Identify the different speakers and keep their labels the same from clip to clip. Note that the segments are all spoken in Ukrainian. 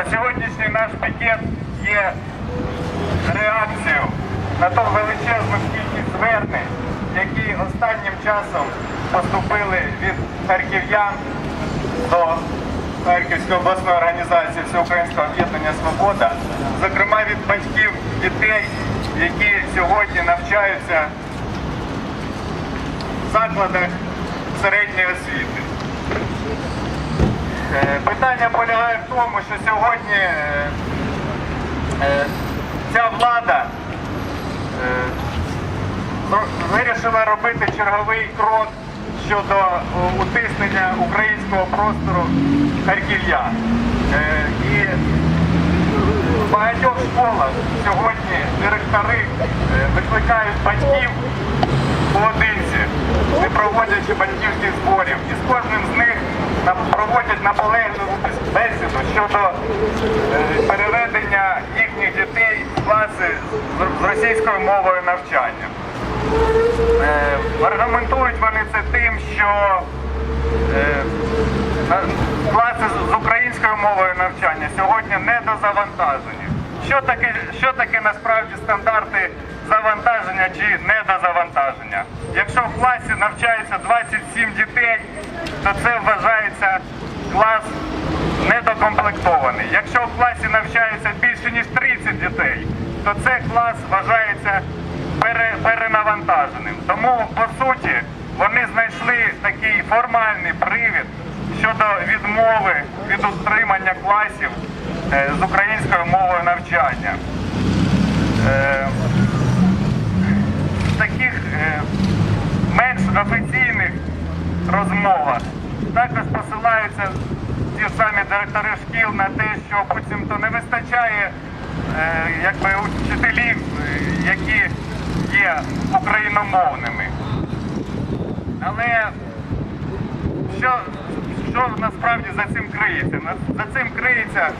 Speaker 1: Товариство, сьогоднішній наш пікет є реакцією на ту величезну кількість звернень, які останнім часом поступили від харків'ян до Харківської обласної організації Всеукраїнського об'єднання Свобода, зокрема від батьків дітей, які сьогодні навчаються в закладах середньої освіти. Е, Питання полягає в тому, що сьогодні е, е, ця влада вирішила робити черговий крок щодо утиснення українського простору харків'ян. Е, І в багатьох школах сьогодні директори викликають батьків поодинці, не проводячи батьківських зборів. І з кожним з них на- проводять наполегливу бесіду щодо е, переведення їхніх дітей в класи з- російською мовою навчання. Е, Аргументують вони це тим, що е, класи з- українською мовою навчання сьогодні недозавантажені. Що таке, що таке насправді стандарти завантаження чи недозавантаження? Якщо в класі навчається 27 дітей, то це вважається недокомплектований. Якщо в класі навчається більше ніж 30 дітей, то це клас вважається пере, перенавантаженим. Тому по суті вони знайшли такий формальний привід щодо відмови від утримання класів е, з українською мовою навчання. Е, в таких е, менш офіційних розмовах також посилаються ті самі директори шкіл на те, що буцімто не вистачає е, якби вчителів, які є україномовними. Але що, що насправді за цим криється? За цим криється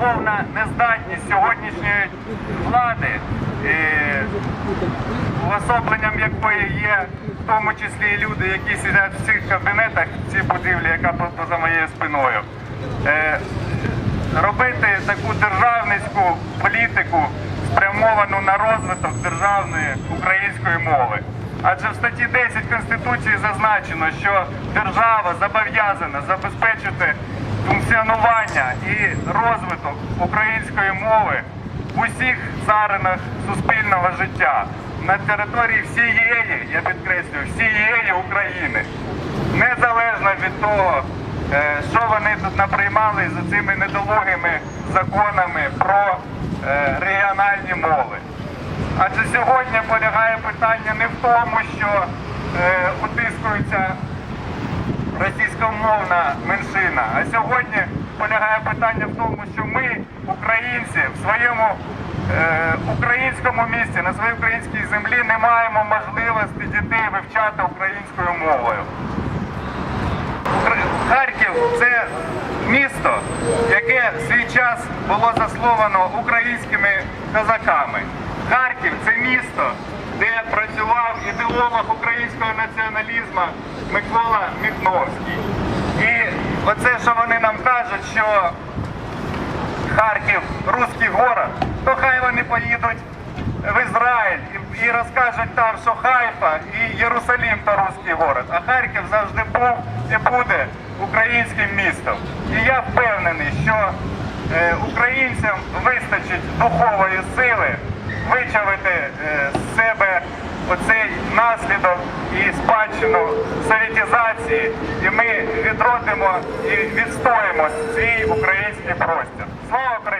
Speaker 1: повна нездатність сьогоднішньої влади, е, уособленням якої є тому числі і люди, які сидять в цих кабінетах в цій будівлі, яка по- поза моєю спиною. Е, робити таку державницьку політику, спрямовану на розвиток державної української мови. Адже в статті 10 Конституції зазначено, що держава зобов'язана забезпечити функціонування і розвиток української мови в усіх царинах суспільного життя на території всієї, я підкреслюю, всієї України, незалежно від того, е, що вони тут наприймали за цими недолугими законами про е, регіональні мови. Адже сьогодні полягає питання не в тому, що е, утискується російськомовна меншина, а сьогодні полягає питання в тому, що ми, українці, в своєму е, українському місті, на своїй українській землі не маємо можливості дітей вивчати українською мовою. Харків це місто, яке в свій час було засловано українськими козаками. Харків це місто, де працював ідеолог українського націоналізму Микола Міхновський. І оце, що вони нам кажуть, що Харків русський город, то хай вони поїдуть в Ізраїль і, і розкажуть там, що Хайфа і Єрусалим то русський город, а Харків завжди був і буде українським містом. І я впевнений, що е, українцям вистачить духової сили вичавити е, з себе оцей наслідок і спадщину совітізації, і ми відродимо і відстоїмо свій український простір. Слава Україні!